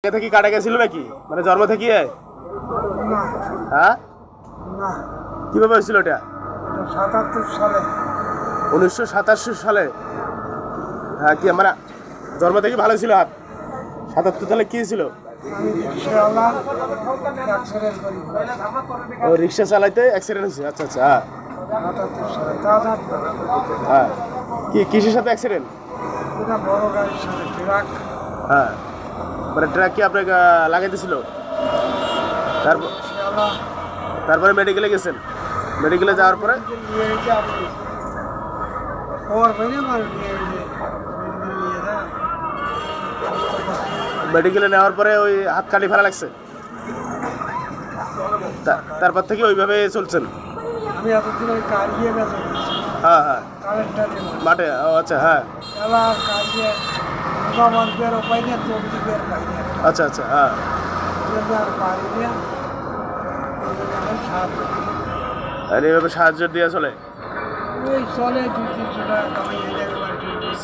আগে থেকে কাটা গেছিল নাকি? মানে জন্ম থেকে হ্যাঁ? কীভাবে হয়েছিল এটা সাতাত্তর সালে উনিশশো সাতাশি সালে। হ্যাঁ কি মানে জন্ম থেকে ভালো ছিল? হাত সাতাত্তর সালে কি ছিল? ও রিক্সা চালাইতে অ্যাক্সিডেন্ট হয়েছে? আচ্ছা আচ্ছা হ্যাঁ। হ্যাঁ। কি কিসের সাথে অ্যাক্সিডেন্ট বড় গাড়ির সাথে ট্রাক। হ্যাঁ। মানে ট্রাক কি আপনাকে লাগাইতেছিল তারপর রিক্সাওয়ালা তারপরে মেডিকেলে গেছেন? মেডিকেলে যাওয়ার পরে? নিয়ে এসে আপনি ওর বাইরে মার নিয়ে এসে মেডিকেল নিয়ে যা মেডিকেলে নেওয়ার পরে ওই হাত কাটি ফেলা লাগছে। তা- তারপর থেকে ওইভাবে চলছেন? আমি এতদিন ওই কারিয়ে বেঁচে গেছি হ্যাঁ হ্যাঁ। কারেন্টটা দিয়ে মাঠে ও আচ্ছা হ্যাঁ। এলা কারিয়ে বাবার বের আচ্ছা আচ্ছা হ্যাঁ। আর এইভাবে সাহায্য দিয়ে চলে? ওই চলে দুই তিনশো টাকা কামাই।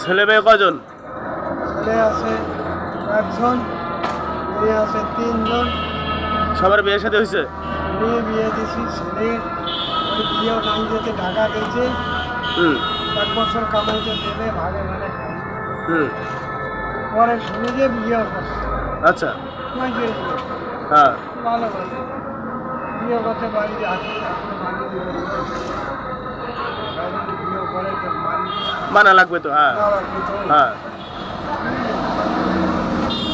ছেলে মেয়ে কজন ছেলে আছে একজন মেয়ে আছে তিনজন সবার বিয়ে সাথে হয়েছে? মেয়ে বিয়ে দিয়েছি ছেলে ওই বিয়েও নাই যেতে ঢাকা দিয়েছে হুম। এক বছর কামাইতে দেবে ভাগে ভাগে হুম। পরে শুনে যে বিয়ে করছে আচ্ছা। হ্যাঁ। ভালো ভালো বিয়ে করতে বাড়ি আসি মানি লাগবে তো হ্যাঁ। হ্যাঁ।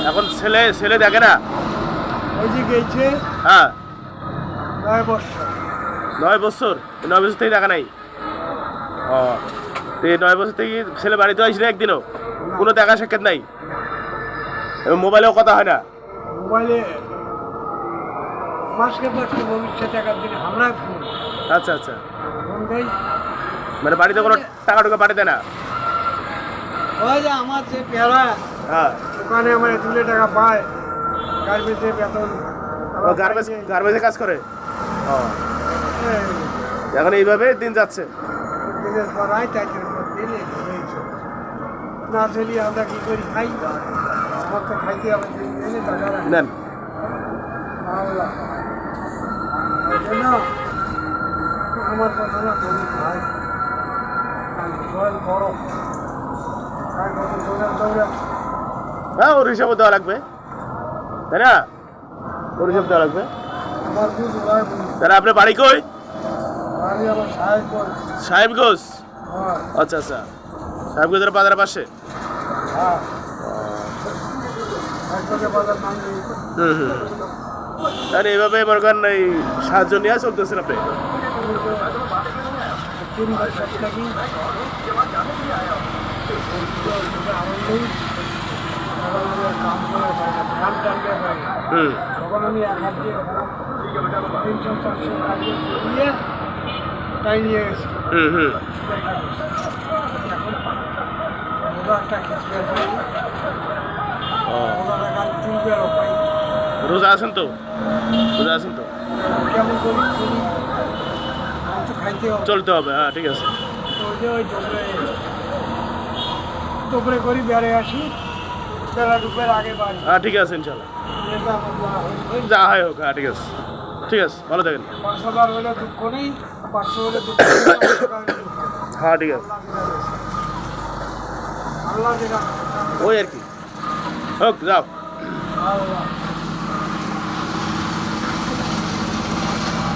এখন ছেলে ছেলে দেখে না? ওই যে গেছে। হ্যাঁ। নয় বছর। নয় বছর? নয় বছর থেকে দেখা নাই? ও। তো নয় বছর থেকে ছেলে বাড়িতে আসলে একদিনও? কোনো দেখা সাক্ষাৎ নাই? মোবাইলেও কথা হয় না? মোবাইলে মাসকে মাসকে ভবিষ্যৎ টাকার দিনে আমরা আচ্ছা আচ্ছা। মানে বাড়িতে কোনো টাকা টুকা পাঠাতে না? ওই যে আমার যে পেয়ারা হ্যাঁ। দোকানে আমার এতুলে টাকা পায় গার্মেন্টে বেতন গার্মেন্টস গার্মেন্টসে কাজ করে? ও। এখন এইভাবে দিন যাচ্ছে। দিনের পর আয় তাই জন্য দিন এই হয়েছে। না চলি আমরা কি করি? খাই? আমার তো খাইতে হবে। নেন। আমার কথা না দৌড়া দৌড়া। হ্যাঁ ওর হিসাবে দেওয়া লাগবে। তাই না? ওর হিসাব দেওয়া লাগবে। তাহলে আপনার বাড়ি কই? সাহেবগঞ্জ আচ্ছা আচ্ছা। সাহেবগঞ্জের পাশে বাজার নেই হুম হুম। তাহলে এইভাবে মনে করেন এই সাহায্য নিয়ে চলতেছেন আপনি? হুম। তখন আমি এক হাত দিয়ে তিনশো চারশো কাটিয়ে দিয়ে তাই নিয়ে গেছি হুম হুম। একটা পাই। রোজা আছেন তো? রোজা আছেন তো? কেমন করি? তো খাইতে হবে। চলতে হবে হ্যাঁ ঠিক আছে। ওই যে ওই দুপুরে দুপুরে করি বেড়ে আসি। বেলা ডুবের আগে বাড়ি। হ্যাঁ ঠিক আছে ইনশাল্লাহ। যা হয়। হোক হ্যাঁ ঠিক আছে। ঠিক আছে ভালো থাকেন। পাঁচশো বার হলে দুঃখ নেই পাঁচশো হলে দুঃখ। হ্যাঁ ঠিক আছে। ওই আর কি। হোক যাও।